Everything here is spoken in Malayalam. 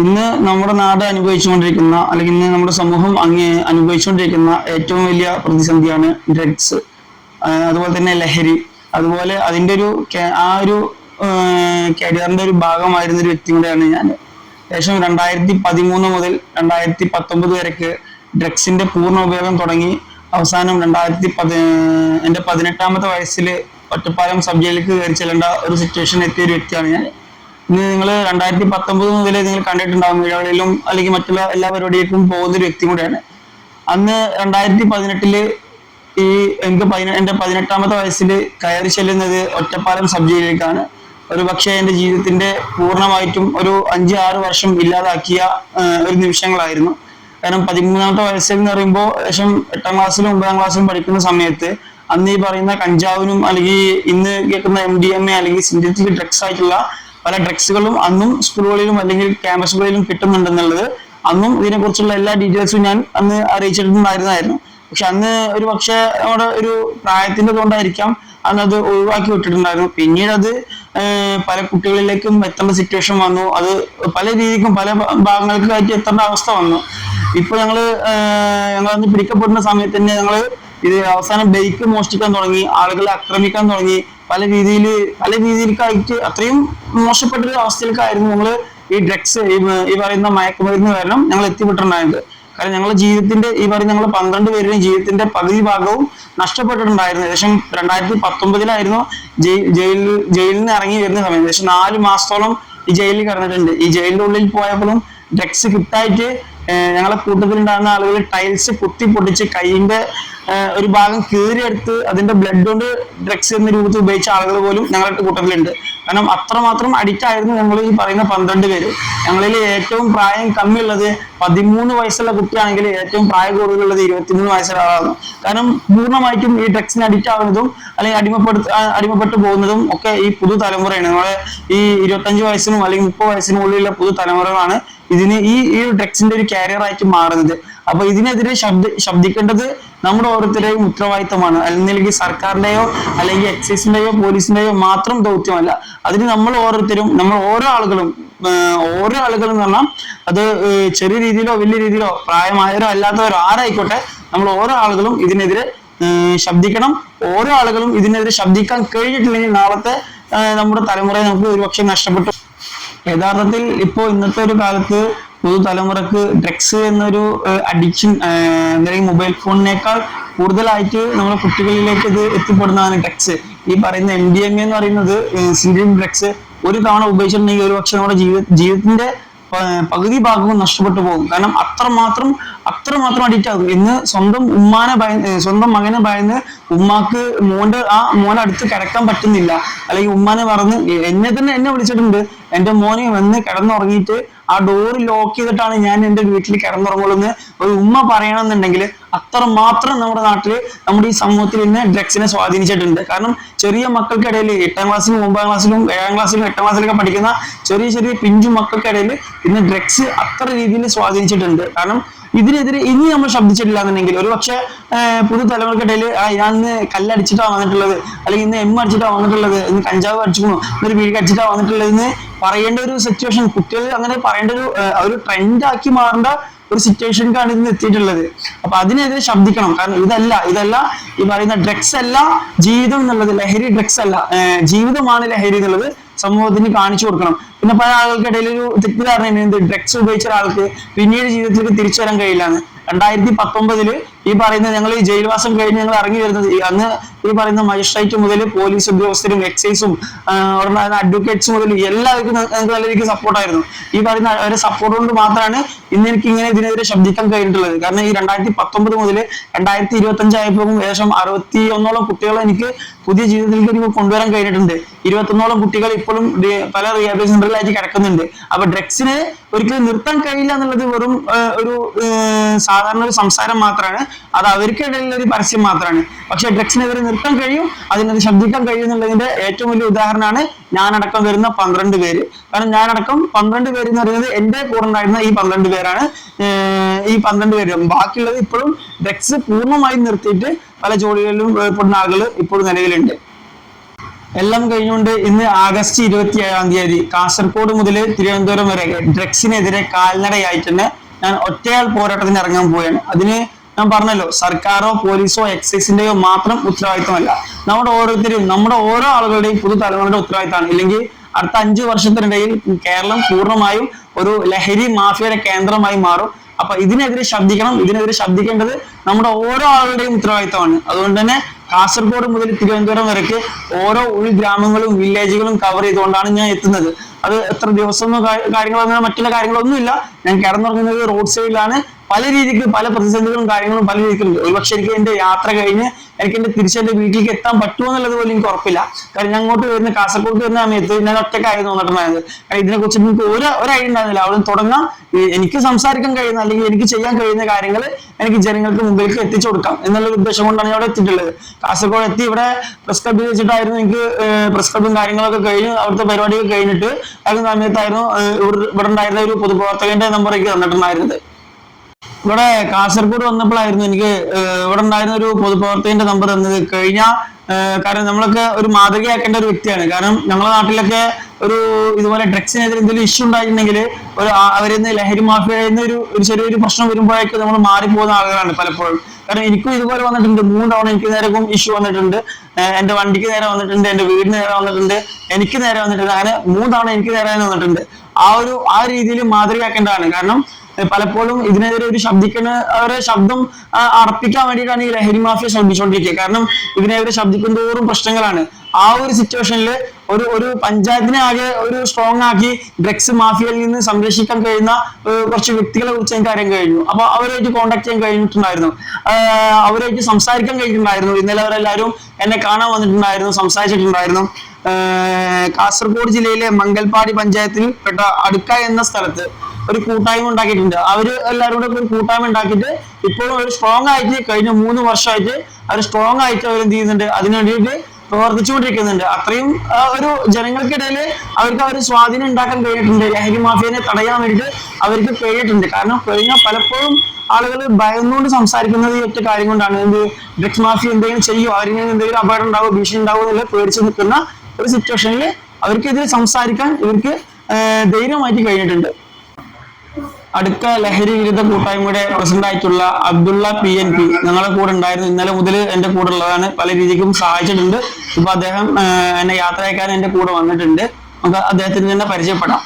ഇന്ന് നമ്മുടെ നാട് അനുഭവിച്ചുകൊണ്ടിരിക്കുന്ന അല്ലെങ്കിൽ ഇന്ന് നമ്മുടെ സമൂഹം അങ്ങ് അനുഭവിച്ചുകൊണ്ടിരിക്കുന്ന ഏറ്റവും വലിയ പ്രതിസന്ധിയാണ് ഡ്രഗ്സ് അതുപോലെ തന്നെ ലഹരി. അതുപോലെ അതിന്റെ ഒരു ആ ഒരു കരിയറിന്റെ ഒരു ഭാഗമായിരുന്ന ഒരു വ്യക്തി കൂടെയാണ് ഞാൻ. ഏകദേശം രണ്ടായിരത്തി പതിമൂന്ന് മുതൽ രണ്ടായിരത്തി പത്തൊമ്പത് വരെക്ക് ഡ്രഗ്സിന്റെ പൂർണ ഉപയോഗം തുടങ്ങി. അവസാനം രണ്ടായിരത്തി പതി എന്റെ പതിനെട്ടാമത്തെ വയസ്സിൽ ഒറ്റപ്പാലം സബ് ജയിലിലേക്ക് കയറി ചെല്ലേണ്ട ഒരു സിറ്റുവേഷൻ എത്തിയ ഒരു വ്യക്തിയാണ് ഞാൻ. നിങ്ങൾ രണ്ടായിരത്തി പത്തൊമ്പത് മുതൽ നിങ്ങൾ കണ്ടിട്ടുണ്ടാവും വീടുകളിലും അല്ലെങ്കിൽ മറ്റുള്ള എല്ലാ പരിപാടികൾക്കും പോകുന്ന ഒരു വ്യക്തി കൂടെയാണ്. അന്ന് രണ്ടായിരത്തി പതിനെട്ടിൽ ഈ എനിക്ക് പതിനെ എന്റെ പതിനെട്ടാമത്തെ വയസ്സിൽ കയറി ചെല്ലുന്നത് ഒറ്റപ്പാലം സബ് ജയിലിലേക്കാണ്. ഒരു പക്ഷേ എന്റെ ജീവിതത്തിന്റെ പൂർണമായിട്ടും ഒരു അഞ്ച് ആറ് വർഷം ഇല്ലാതാക്കിയ ഒരു നിമിഷങ്ങളായിരുന്നു. കാരണം പതിമൂന്നാമത്തെ വയസ്സിൽ എന്ന് പറയുമ്പോൾ ഏകദേശം എട്ടാം ക്ലാസ്സിലും ഒമ്പതാം ക്ലാസ്സിലും പഠിക്കുന്ന സമയത്ത് അന്ന് ഈ പറയുന്ന കഞ്ചാവിനും അല്ലെങ്കിൽ ഇന്ന് കേൾക്കുന്ന എം ഡി എം എ അല്ലെങ്കിൽ സിന്തറ്റിക് ഡ്രഗ്സ് ആയിട്ടുള്ള പല ഡ്രഗ്സുകളും അന്നും സ്കൂളുകളിലും അല്ലെങ്കിൽ ക്യാമ്പസുകളിലും കിട്ടുന്നുണ്ടെന്നുള്ളത് അന്നും ഇതിനെക്കുറിച്ചുള്ള എല്ലാ ഡീറ്റെയിൽസും ഞാൻ അന്ന് അറിയിച്ചിട്ടുണ്ടായിരുന്നായിരുന്നു. പക്ഷെ അന്ന് ഒരു പക്ഷേ നമ്മുടെ ഒരു പ്രായത്തിന്റെ കൊണ്ടായിരിക്കാം അന്ന് അത് ഒഴിവാക്കി വിട്ടിട്ടുണ്ടായിരുന്നു. പിന്നീട് അത് പല കുട്ടികളിലേക്കും എത്തേണ്ട സിറ്റുവേഷൻ വന്നു. അത് പല രീതിക്കും പല ഭാഗങ്ങൾക്കും ആയിട്ട് എത്തേണ്ട അവസ്ഥ വന്നു. ഇപ്പൊ ഞങ്ങൾ ഞങ്ങൾ അന്ന് പിടിക്കപ്പെടുന്ന സമയത്ത് തന്നെ ഞങ്ങൾ ഇത് അവസാനം ബൈക്ക് മോഷ്ടിക്കാൻ തുടങ്ങി ആളുകളെ ആക്രമിക്കാൻ തുടങ്ങി. പല രീതിയിൽ പല രീതിയിലേക്കായിട്ട് അത്രയും മോശപ്പെട്ട ഒരു അവസ്ഥയിലേക്കായിരുന്നു ഞങ്ങൾ ഈ ഡ്രഗ്സ് ഈ പറയുന്ന മയക്കുമരുന്ന് കാരണം ഞങ്ങൾ എത്തിപ്പെട്ടിട്ടുണ്ടായത് കാരണം ഞങ്ങളുടെ ജീവിതത്തിന്റെ ഈ പറയുന്ന ഞങ്ങൾ പന്ത്രണ്ട് പേരുടെയും ജീവിതത്തിന്റെ പകുതി ഭാഗവും നഷ്ടപ്പെട്ടിട്ടുണ്ടായിരുന്നു. ഏകദേശം രണ്ടായിരത്തി പത്തൊമ്പതിലായിരുന്നു ജയിലിൽ ജയിലിൽ നിന്ന് ഇറങ്ങി വരുന്ന സമയം. ഏകദേശം നാല് മാസത്തോളം ഈ ജയിലിൽ കിടന്നിട്ടുണ്ട്. ഈ ജയിലിന്റെ ഉള്ളിൽ പോയപ്പോഴും ഡ്രഗ്സ് കിട്ടായിട്ട് ഞങ്ങളെ കൂട്ടത്തിലുണ്ടാകുന്ന ആളുകൾ ടൈൽസ് കുത്തി പൊട്ടിച്ച് കൈയിന്റെ ഒരു ഭാഗം കീറിയെടുത്ത് അതിന്റെ ബ്ലഡ് കൊണ്ട് ഡ്രഗ്സ് എന്ന രൂപത്തിൽ ഉപയോഗിച്ച ആളുകൾ പോലും ഞങ്ങളുടെ കൂട്ടത്തിലുണ്ട്. കാരണം അത്രമാത്രം അഡിക്റ്റ് ആയിരുന്നു ഞങ്ങൾ ഈ പറയുന്ന പന്ത്രണ്ട് പേര്. ഞങ്ങളിൽ ഏറ്റവും പ്രായം കമ്മിയുള്ളത് പതിമൂന്ന് വയസ്സുള്ള കുട്ടിയാണെങ്കിൽ ഏറ്റവും പ്രായം കൂടുതലുള്ളത് ഇരുപത്തിമൂന്ന് വയസ്സുള്ള ആളാണ് കാരണം പൂർണമായിട്ടും ഈ ഡ്രഗ്സിന് അഡിക്റ്റ് ആവുന്നതും അല്ലെങ്കിൽ അടിമപ്പെടുത്ത അടിമപ്പെട്ടു പോകുന്നതും ഒക്കെ ഈ പുതുതലമുറയാണ്. നമ്മളെ ഈ ഇരുപത്തഞ്ച് വയസ്സിനും അല്ലെങ്കിൽ മുപ്പത് വയസ്സിനും ഉള്ളിലുള്ള പുതുതലമുറകളാണ് ഇതിന് ഈ ഈ ഡ്രഗ്സിന്റെ ഒരു കാരിയർ ആയിട്ട് മാറുന്നത്. അപ്പൊ ഇതിനെതിരെ ശബ്ദ ശബ്ദിക്കേണ്ടത് നമ്മുടെ ഓരോരുത്തരുടെയും ഉത്തരവാദിത്തമാണ്. അല്ലെങ്കിൽ സർക്കാരിന്റെയോ അല്ലെങ്കിൽ എക്സൈസിന്റെയോ പോലീസിന്റെയോ മാത്രം ദൗത്യമല്ല. അതിന് നമ്മൾ ഓരോരുത്തരും നമ്മൾ ഓരോ ആളുകളും ഓരോ ആളുകളും എന്ന് പറഞ്ഞാൽ അത് ചെറിയ രീതിയിലോ വലിയ രീതിയിലോ പ്രായമായവരോ അല്ലാത്തവരോ ആരായിക്കോട്ടെ നമ്മൾ ഓരോ ആളുകളും ഇതിനെതിരെ ശബ്ദിക്കണം. ഓരോ ആളുകളും ഇതിനെതിരെ ശബ്ദിക്കാൻ കഴിഞ്ഞിട്ടില്ലെങ്കിൽ നാളത്തെ നമ്മുടെ തലമുറയെ നമുക്ക് ഒരുപക്ഷെ നഷ്ടപ്പെട്ടു. യഥാർത്ഥത്തിൽ ഇപ്പോ ഇന്നത്തെ ഒരു കാലത്ത് പുതുതലമുറക്ക് ഡ്രഗ്സ് എന്നൊരു അഡിക്ഷൻ അല്ലെങ്കിൽ മൊബൈൽ ഫോണിനേക്കാൾ കൂടുതലായിട്ട് നമ്മുടെ കുട്ടികളിലേക്ക് ഇത് എത്തിപ്പെടുന്നതാണ് ഡ്രഗ്സ് ഈ പറയുന്ന എം ഡി എം എന്ന് പറയുന്നത് സീരിയൽ ഡ്രഗ്സ് ഒരു തവണ ഉപയോഗിച്ചിട്ടുണ്ടെങ്കിൽ ഒരു പക്ഷെ നമ്മുടെ ജീവിത ജീവിതത്തിന്റെ പകുതി ഭാഗവും നഷ്ടപ്പെട്ടു പോകും. കാരണം അത്രമാത്രം അത്രമാത്രം അഡിക്റ്റ് ആകും. ഇന്ന് സ്വന്തം ഉമ്മാനെ ഭയ സ്വന്തം മകനെ ഭയന്ന് ഉമ്മാക്ക് മോന്റെ ആ മോനെ അടുത്ത് കിടക്കാൻ പറ്റുന്നില്ല. അല്ലെങ്കിൽ ഉമ്മാനെ പറഞ്ഞ് എന്നെ തന്നെ എന്നെ വിളിച്ചിട്ടുണ്ട്. എന്റെ മോനെ വന്ന് കിടന്നുറങ്ങിയിട്ട് ആ ഡോറ് ലോക്ക് ചെയ്തിട്ടാണ് ഞാൻ എന്റെ വീട്ടിൽ കിടന്നുറങ്ങുള്ളൂ ഒരു ഉമ്മ പറയണമെന്നുണ്ടെങ്കിൽ അത്ര മാത്രം നമ്മുടെ നാട്ടിൽ നമ്മുടെ ഈ സമൂഹത്തിൽ ഇന്ന് ഡ്രഗ്സിനെ സ്വാധീനിച്ചിട്ടുണ്ട്. കാരണം ചെറിയ മക്കൾക്കിടയിൽ എട്ടാം ക്ലാസ്സിലും ഒമ്പതാം ക്ലാസ്സിലും ഏഴാം ക്ലാസ്സിലും എട്ടാം ക്ലാസ്സിലൊക്കെ പഠിക്കുന്ന ചെറിയ ചെറിയ പിഞ്ചു മക്കൾക്കിടയിൽ ഇന്ന് ഡ്രഗ്സ് അത്ര രീതിയിൽ സ്വാധീനിച്ചിട്ടുണ്ട്. കാരണം ഇതിനെതിരെ ഇനി നമ്മൾ ശബ്ദിച്ചിട്ടില്ല എന്നുണ്ടെങ്കിൽ ഒരു പക്ഷേ പുതുതലമുറക്കിടയിൽ ഞാൻ ഇന്ന് കല്ലടിച്ചിട്ടാണ് വന്നിട്ടുള്ളത് അല്ലെങ്കിൽ ഇന്ന് എം അടിച്ചിട്ടാണ് വന്നിട്ടുള്ളത് ഇന്ന് കഞ്ചാവ് അടിച്ചിരുന്നു ഇന്നൊരു വീട് അടിച്ചിട്ടാണ് വന്നിട്ടുള്ളത് എന്ന് പറയേണ്ട ഒരു സിറ്റുവേഷൻ കുട്ടികൾ അങ്ങനെ പറയേണ്ട ഒരു ആ, ഒരു ട്രെൻഡ് ആക്കി മാറേണ്ട ഒരു സിറ്റുവേഷനിലാണ് ഇന്ന് എത്തിയിട്ടുള്ളത്. അപ്പൊ അതിനെതിരെ ശബ്ദിക്കണം. കാരണം ഇതല്ല ഇതല്ല ഈ പറയുന്ന ഡ്രഗ്സ് അല്ല ജീവിതം എന്നുള്ളത് ലഹരി ഡ്രഗ്സ് അല്ല. ജീവിതമാണ് ലഹരി എന്നുള്ളത് സമൂഹത്തിന് കാണിച്ചു കൊടുക്കണം. പിന്നെ പല ആളുകൾക്കിടയിൽ ഒരു തെറ്റിദ്ധാരണ എന്ത്? ഡ്രഗ്സ് ഉപയോഗിച്ച ഒരാൾക്ക് പിന്നീട് ജീവിതത്തിലേക്ക് തിരിച്ചു വരാൻ കഴിയില്ലാന്ന് രണ്ടായിരത്തി പത്തൊമ്പതിൽ ഈ പറയുന്ന ഞങ്ങൾ ഈ ജയിൽവാസം കഴിഞ്ഞ് ഞങ്ങൾ ഇറങ്ങി വരുന്നത്. അന്ന് ഈ പറയുന്ന മജിസ്ട്രേറ്റ് മുതൽ പോലീസ് ഉദ്യോഗസ്ഥരും എക്സൈസും അഡ്വക്കേറ്റ്സ് മുതൽ എല്ലാവർക്കും ഞങ്ങൾക്ക് നല്ല രീതിക്ക് സപ്പോർട്ടായിരുന്നു ഈ പറയുന്ന അവരുടെ സപ്പോർട്ട് കൊണ്ട് മാത്രമാണ് ഇന്ന് എനിക്ക് ഇങ്ങനെ ഇതിനെതിരെ ശബ്ദിക്കാൻ കഴിഞ്ഞിട്ടുള്ളത്. കാരണം ഈ രണ്ടായിരത്തി പത്തൊമ്പത് മുതൽ രണ്ടായിരത്തി ഇരുപത്തി ഏകദേശം അറുപത്തി ഒന്നോളം കുട്ടികളെ എനിക്ക് പുതിയ ജീവിതത്തിലേക്ക് എനിക്ക് കൊണ്ടുവരാൻ കഴിഞ്ഞിട്ടുണ്ട്. ഇരുപത്തൊന്നോളം കുട്ടികൾ ഇപ്പോഴും പല റീഹാബിലിറ്റേഷൻ സെന്ററിലായിട്ട് കിടക്കുന്നുണ്ട്. അപ്പൊ ഡ്രഗ്സിന് ഒരിക്കലും നിർത്താൻ കഴിയില്ല എന്നുള്ളത് വെറും ഒരു സാധാരണ ഒരു സംസാരം മാത്രമാണ്. അത് അവർക്കിടയിലുള്ള ഒരു പരസ്യം മാത്രമാണ്. പക്ഷെ ഡ്രഗ്സിനെതിരെ നിർത്താൻ കഴിയും അതിനത് ശബ്ദിക്കാൻ കഴിയും എന്നുള്ളതിന്റെ ഏറ്റവും വലിയ ഉദാഹരണമാണ് ഞാനടക്കം വരുന്ന പന്ത്രണ്ട് പേര്. കാരണം ഞാനടക്കം പന്ത്രണ്ട് പേര് എന്ന് പറയുന്നത് എന്റെ കൂടെ ഉണ്ടായിരുന്ന ഈ പന്ത്രണ്ട് പേരാണ്. ഈ പന്ത്രണ്ട് പേര്. ബാക്കിയുള്ളത് ഇപ്പോഴും ഡ്രഗ്സ് പൂർണമായും നിർത്തിയിട്ട് പല ജോലികളിലും ഏർപ്പെടുന്ന ആളുകൾ ഇപ്പോഴും നിലവിലുണ്ട്. എല്ലാം കഴിഞ്ഞുകൊണ്ട് ഇന്ന് ആഗസ്റ്റ് ഇരുപത്തി ഏഴാം തീയതി കാസർഗോഡ് മുതൽ തിരുവനന്തപുരം വരെ ഡ്രഗ്സിനെതിരെ കാൽനടയായിട്ട് തന്നെ ഞാൻ ഒറ്റയാൾ പോരാട്ടത്തിന് ഇറങ്ങാൻ പോവുകയാണ്. അതിന് ഞാൻ പറഞ്ഞല്ലോ സർക്കാരോ പോലീസോ എക്സൈസിന്റെയോ മാത്രം ഉത്തരവാദിത്തമല്ല നമ്മുടെ ഓരോരുത്തരും നമ്മുടെ ഓരോ ആളുകളുടെയും പുതുതലമുറയുടെ ഉത്തരവാദിത്തമാണ് ഇല്ലെങ്കിൽ അടുത്ത അഞ്ചു വർഷത്തിനിടയിൽ കേരളം പൂർണമായും ഒരു ലഹരി മാഫിയയുടെ കേന്ദ്രമായി മാറും. അപ്പൊ ഇതിനെതിരെ ശബ്ദിക്കണം ഇതിനെതിരെ ശബ്ദിക്കേണ്ടത് നമ്മുടെ ഓരോ ആളുകളുടെയും ഉത്തരവാദിത്തമാണ് അതുകൊണ്ട് തന്നെ കാസർഗോഡ് മുതൽ തിരുവനന്തപുരം വരയ്ക്ക് ഓരോ ഉൾഗ്രാമങ്ങളും വില്ലേജുകളും കവർ ചെയ്തുകൊണ്ടാണ് ഞാൻ എത്തുന്നത്. അത് എത്ര ദിവസം കാര്യങ്ങളോ അങ്ങനെ മറ്റുള്ള കാര്യങ്ങളൊന്നുമില്ല. ഞാൻ കിടന്നുറങ്ങുന്നത് റോഡ് സൈഡിലാണ് പല രീതിക്ക് പല പ്രതിസന്ധികളും കാര്യങ്ങളും പല രീതിക്കുണ്ട്. ഒരുപക്ഷെ എനിക്ക് എന്റെ യാത്ര കഴിഞ്ഞ് എനിക്ക് എന്റെ തിരിച്ച് എന്റെ വീട്ടിലേക്ക് എത്താൻ പറ്റുമോ എന്നുള്ളത് പോലും എനിക്ക് ഉറപ്പില്ല. കാരണം ഞാൻ അങ്ങോട്ട് വരുന്ന കാസർഗോഡ് വരുന്ന സമയത്ത് ഞാൻ ഒറ്റക്കായിരുന്നു വന്നിട്ടുണ്ടായത് കാരണം ഇതിനെ കുറിച്ച് എനിക്ക് ഒരു ഒരു ഐഡിയ ഉണ്ടായിരുന്നില്ല. അവിടെ തുടങ്ങാം. എനിക്ക് സംസാരിക്കാൻ കഴിയുന്ന അല്ലെങ്കിൽ എനിക്ക് ചെയ്യാൻ കഴിയുന്ന കാര്യങ്ങൾ എനിക്ക് ജനങ്ങൾക്ക് മുമ്പിലേക്ക് എത്തിച്ചു കൊടുക്കാം എന്നുള്ള ഉദ്ദേശം കൊണ്ടാണ് ഞാൻ അവിടെ എത്തിയിട്ടുള്ളത്. കാസർഗോഡ് എത്തി ഇവിടെ പ്രസ് ക്ലബിൽ വെച്ചിട്ടായിരുന്നു എനിക്ക് പ്രസ് ക്ലബും കാര്യങ്ങളൊക്കെ കഴിഞ്ഞ് അവിടുത്തെ പരിപാടിയൊക്കെ കഴിഞ്ഞിട്ട് ആ സമയത്തായിരുന്നു ഇവിടെ ഉണ്ടായിരുന്ന ഒരു പൊതുപ്രവർത്തകന്റെ നമ്പർ എനിക്ക് തന്നിട്ടുണ്ടായിരുന്നത്. ഇവിടെ കാസർഗോഡ് വന്നപ്പോഴായിരുന്നു എനിക്ക് ഇവിടെ ഉണ്ടായിരുന്ന ഒരു പൊതുപ്രവർത്തകന്റെ നമ്പർ തന്നത്. കഴിഞ്ഞ കാരണം നമ്മളൊക്കെ ഒരു മാതൃകയാക്കേണ്ട ഒരു വ്യക്തിയാണ്. കാരണം നമ്മുടെ നാട്ടിലൊക്കെ ഒരു ഇതുപോലെ ഡ്രഗ്സിനെതിരെ എന്തെങ്കിലും ഇഷ്യൂ ഉണ്ടായിട്ടുണ്ടെങ്കിൽ ഒരു അവരിന്ന് ലഹരി മാഫിയയിൽ നിന്ന് ഒരു ഒരു ചെറിയൊരു പ്രശ്നം വരുമ്പോഴേക്കും നമ്മൾ മാറിപ്പോകുന്ന ആളുകളാണ് പലപ്പോഴും. കാരണം എനിക്കും ഇതുപോലെ വന്നിട്ടുണ്ട്. മൂന്ന് തവണ എനിക്ക് നേരവും ഇഷ്യൂ വന്നിട്ടുണ്ട്. എന്റെ വണ്ടിക്ക് നേരെ വന്നിട്ടുണ്ട്. എന്റെ വീടിന് നേരെ വന്നിട്ടുണ്ട്. എനിക്ക് നേരെ വന്നിട്ടുണ്ട്. അങ്ങനെ മൂന്ന് തവണ എനിക്ക് നേരെ വന്നിട്ടുണ്ട്. ആ ഒരു ആ രീതിയിൽ മാതൃകയാക്കേണ്ടതാണ്. കാരണം പലപ്പോഴും ഇതിനെതിരെ ഒരു ശബ്ദിക്കുന്ന അവരെ ശബ്ദം അർപ്പിക്കാൻ വേണ്ടിയിട്ടാണ് ഈ ലഹരി മാഫിയ ശ്രമിച്ചുകൊണ്ടിരിക്കുക കാരണം ഇതിനെതിരെ ശബ്ദിക്കും തോറും പ്രശ്നങ്ങളാണ്. ആ ഒരു സിറ്റുവേഷനിൽ ഒരു ഒരു പഞ്ചായത്തിനെ ആകെ ഒരു സ്ട്രോങ് ആക്കി ഡ്രഗ്സ് മാഫിയയിൽ നിന്ന് സംരക്ഷിക്കാൻ കഴിയുന്ന കുറച്ച് വ്യക്തികളെ കുറിച്ച് എനിക്ക് അറിയാൻ കഴിഞ്ഞു. അപ്പൊ അവരായിട്ട് കോൺടാക്ട് ചെയ്യാൻ കഴിഞ്ഞിട്ടുണ്ടായിരുന്നു. അവരായിട്ട് സംസാരിക്കാൻ കഴിഞ്ഞിട്ടുണ്ടായിരുന്നു. ഇന്നലെ അവരെല്ലാവരും എന്നെ കാണാൻ വന്നിട്ടുണ്ടായിരുന്നു സംസാരിച്ചിട്ടുണ്ടായിരുന്നു. കാസർഗോഡ് ജില്ലയിലെ മംഗൽപാടി പഞ്ചായത്തിൽ പെട്ട അടുക്ക എന്ന സ്ഥലത്ത് ഒരു കൂട്ടായ്മ ഉണ്ടാക്കിയിട്ടുണ്ട്. അവർ എല്ലാവരും കൂടെ ഒരു കൂട്ടായ്മ ഉണ്ടാക്കിയിട്ട് ഇപ്പോഴും ഒരു സ്ട്രോങ് ആയിട്ട് കഴിഞ്ഞ മൂന്ന് വർഷമായിട്ട് അവർ സ്ട്രോങ് ആയിട്ട് അവർ എന്ത് ചെയ്യുന്നുണ്ട്? അതിനു വേണ്ടിയിട്ട് പ്രവർത്തിച്ചുകൊണ്ടിരിക്കുന്നുണ്ട്. അത്രയും ഒരു ജനങ്ങൾക്കിടയിൽ അവർക്ക് അവർ സ്വാധീനം ഉണ്ടാക്കാൻ കഴിഞ്ഞിട്ടുണ്ട്. ലഹരി മാഫിയനെ തടയാൻ വേണ്ടിയിട്ട് അവർക്ക് കഴിഞ്ഞിട്ടുണ്ട്. കാരണം കഴിഞ്ഞ പലപ്പോഴും ആളുകൾ ഭയന്നുകൊണ്ട് സംസാരിക്കുന്നത് ഈ ഒറ്റ കാര്യം കൊണ്ടാണ്. എന്ത് ഡ്രഗ്സ് മാഫിയ എന്തെങ്കിലും ചെയ്യുമോ നിന്ന് എന്തെങ്കിലും അപകടം ഉണ്ടാവോ? ഭീഷണി ഉണ്ടാവോ? എന്നുള്ള പേടിച്ച് നിൽക്കുന്ന ഒരു സിറ്റുവേഷനിൽ അവർക്കെതിരെ സംസാരിക്കാൻ ഇവർക്ക് ധൈര്യമായിട്ട് കഴിഞ്ഞിട്ടുണ്ട്. അടുക്ക ലഹരി വിരുദ്ധ കൂട്ടായ്മയുടെ പ്രസിഡന്റ് ആയിട്ടുള്ള അബ്ദുള്ള പി എൻ പി ഞങ്ങളെ കൂടെ ഉണ്ടായിരുന്നു. ഇന്നലെ മുതൽ എന്റെ കൂടെ ഉള്ളതാണ്. പല രീതിക്കും സഹായിച്ചിട്ടുണ്ട്. ഇപ്പൊ അദ്ദേഹം എന്നെ യാത്ര അയക്കാൻ എന്റെ കൂടെ വന്നിട്ടുണ്ട്. നമുക്ക് അദ്ദേഹത്തിന് തന്നെ പരിചയപ്പെടാം.